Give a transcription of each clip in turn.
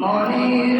Morning.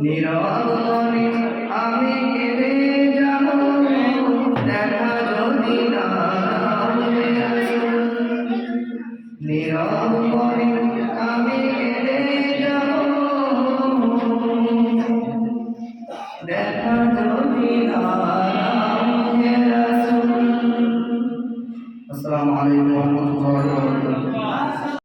নীরব আমি কেড়ে